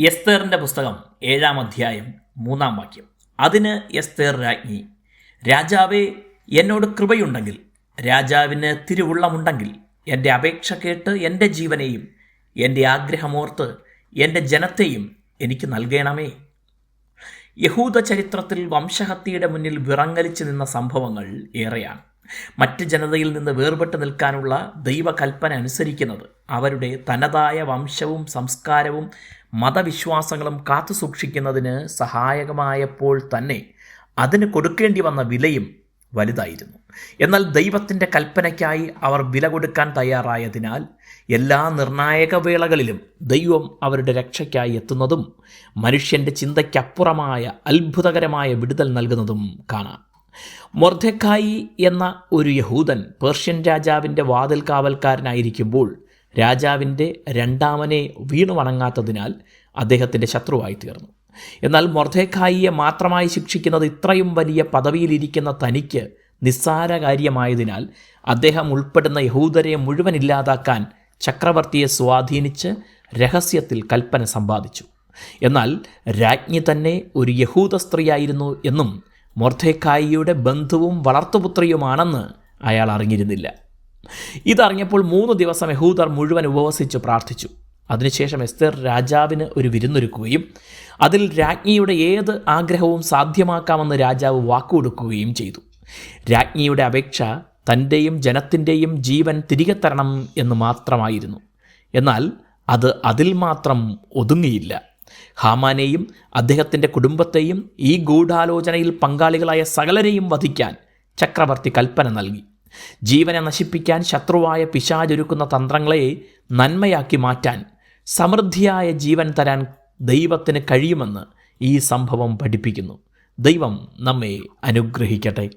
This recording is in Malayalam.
എസ്തേറിന്റെ പുസ്തകം ഏഴാം അധ്യായം മൂന്നാം വാക്യം. അതിന് എസ്തേർ രാജ്ഞി രാജാവേ എന്നോട് കൃപയുണ്ടെങ്കിൽ രാജാവിന് തിരുവുള്ളമുണ്ടെങ്കിൽ എന്റെ അപേക്ഷ കേട്ട് എന്റെ ജീവനെയും എന്റെ ആഗ്രഹമോർത്ത് എന്റെ ജനത്തെയും എനിക്ക് നൽകണമേ. യഹൂദ ചരിത്രത്തിൽ വംശഹത്യയുടെ മുന്നിൽ വിറങ്ങലിച്ചു നിന്ന സംഭവങ്ങൾ ഏറെയാണ്. മറ്റ് ജനതയിൽ നിന്ന് വേർപെട്ട് നിൽക്കാനുള്ള ദൈവകൽപ്പന അനുസരിക്കുന്നത് അവരുടെ തനതായ വംശവും സംസ്കാരവും മതവിശ്വാസങ്ങളും കാത്തു സൂക്ഷിക്കുന്നതിന് സഹായകമായപ്പോൾ തന്നെ അതിന് കൊടുക്കേണ്ടി വന്ന വിലയും വലുതായിരുന്നു. എന്നാൽ ദൈവത്തിന്റെ കൽപ്പനയ്ക്കായി അവർ വില കൊടുക്കാൻ തയ്യാറായതിനാൽ എല്ലാ നിർണായക വേളകളിലും ദൈവം അവരുടെ രക്ഷയ്ക്കായി എത്തുന്നതും മനുഷ്യന്റെ ചിന്തയ്ക്കപ്പുറമായ അത്ഭുതകരമായ വിടുതൽ നൽകുന്നതും കാണാം. മൊർദ്ധക്കായി എന്ന ഒരു യഹൂദൻ പേർഷ്യൻ രാജാവിന്റെ വാതിൽ കാവൽക്കാരനായിരിക്കുമ്പോൾ രാജാവിന്റെ രണ്ടാമനെ വീണു വണങ്ങാത്തതിനാൽ അദ്ദേഹത്തിന്റെ ശത്രുവായി തീർന്നു. എന്നാൽ മൊർദേഖായിയെ മാത്രമായി ശിക്ഷിക്കുന്നത് ഇത്രയും വലിയ പദവിയിലിരിക്കുന്ന തനിക്ക് നിസ്സാര കാര്യമായതിനാൽ അദ്ദേഹം ഉൾപ്പെടുന്ന യഹൂദരെ മുഴുവൻ ഇല്ലാതാക്കാൻ ചക്രവർത്തിയെ സ്വാധീനിച്ച് രഹസ്യത്തിൽ കൽപ്പന സമ്പാദിച്ചു. എന്നാൽ രാജ്ഞി തന്നെ ഒരു യഹൂദ സ്ത്രീയായിരുന്നു എന്നും മൊർദേഖായിയുടെ ബന്ധുവും വളർത്തുപുത്രിയുമാണെന്ന് അയാൾ അറിഞ്ഞിരുന്നില്ല. ഇതറിഞ്ഞപ്പോൾ മൂന്ന് ദിവസം യഹൂദർ മുഴുവൻ ഉപവസിച്ച് പ്രാർത്ഥിച്ചു. അതിനുശേഷം എസ്തർ രാജാവിന് ഒരു വിരുന്നൊരുക്കുകയും അതിൽ രാജ്ഞിയുടെ ഏത് ആഗ്രഹവും സാധ്യമാക്കാമെന്ന് രാജാവ് വാക്കുകൊടുക്കുകയും ചെയ്തു. രാജ്ഞിയുടെ അപേക്ഷ തന്റെയും ജനത്തിന്റെയും ജീവൻ തിരികെ തരണം എന്ന് മാത്രമായിരുന്നു. എന്നാൽ അത് അതിൽ മാത്രം ഒതുങ്ങിയില്ല. ഹാമാനെയും അദ്ദേഹത്തിന്റെ കുടുംബത്തെയും ഈ ഗൂഢാലോചനയിൽ പങ്കാളികളായ സകലരെയും വധിക്കാൻ ചക്രവർത്തി കൽപ്പന നൽകി. ജീവനെ നശിപ്പിക്കാൻ ശത്രുവായ പിശാചൊരുക്കുന്ന തന്ത്രങ്ങളെ നന്മയാക്കി മാറ്റാൻ സമൃദ്ധിയായ ജീവൻ തരാൻ ദൈവത്തിന് കഴിയുമെന്ന് ഈ സംഭവം പഠിപ്പിക്കുന്നു. ദൈവം നമ്മെ അനുഗ്രഹിക്കട്ടെ.